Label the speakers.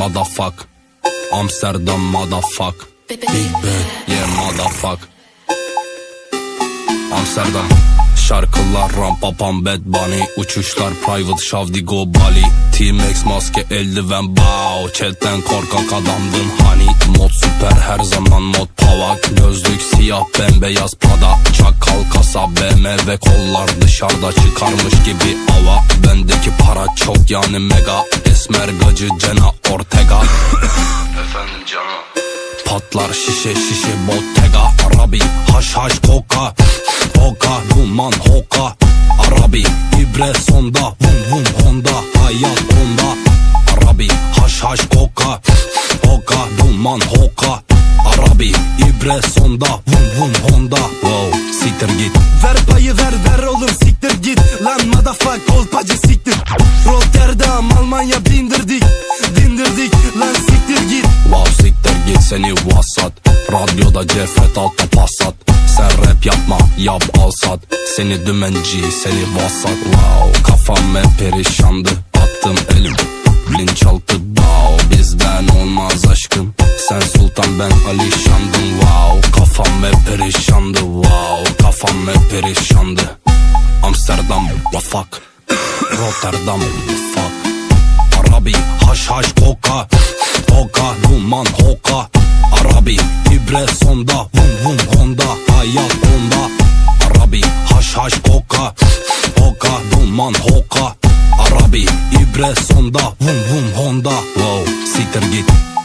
Speaker 1: motherfuck. Amsterdam motherfuck. Big Ben yeah motherfuck. Amsterdam Şarkılar rampa pam bad bunny Uçuşlar private şavdigo Bali T-Max maske eldiven bow Chatten korkak adamdın hani Mod süper her zaman mod pavak Gözlük siyah bembeyaz pada Çakal kasa BMW kollar dışarıda çıkarmış gibi ava Bendeki para çok yani mega Esmer gacı Cena Ortega. Efendim canım. Patlar şişe şişe bottega Arabi haş haş koka Hoka duman hoka. Arabi ibre sonda Vum vum honda. Hayat onda. Arabi haş haş koka Hoka duman hoka. Arabi ibre sonda Vum vum honda. Wow siktir git.
Speaker 2: Ver payı ver ver oğlum siktir git. Lan motherfuck kolpacı siktir. Rotterdam
Speaker 1: Radyoda cefret altta pasat Sen rap yapma yap al sat. Seni dümenci seni vasat. Wow kafam hep perişandı. Attım elim bilinçaltı Wow bizden olmaz aşkım. Sen sultan ben alişandım Wow kafam hep perişandı. Wow kafam hep perişandı. Amsterdam fuck Rotterdam fuck Arabi haş haş koka. Hoka duman hoka Arabi ibre sonda Vum vum honda hayat onda. Arabi haş haş koka Hoka duman hoka Arabi ibre sonda Vum vum honda. Wow siktir git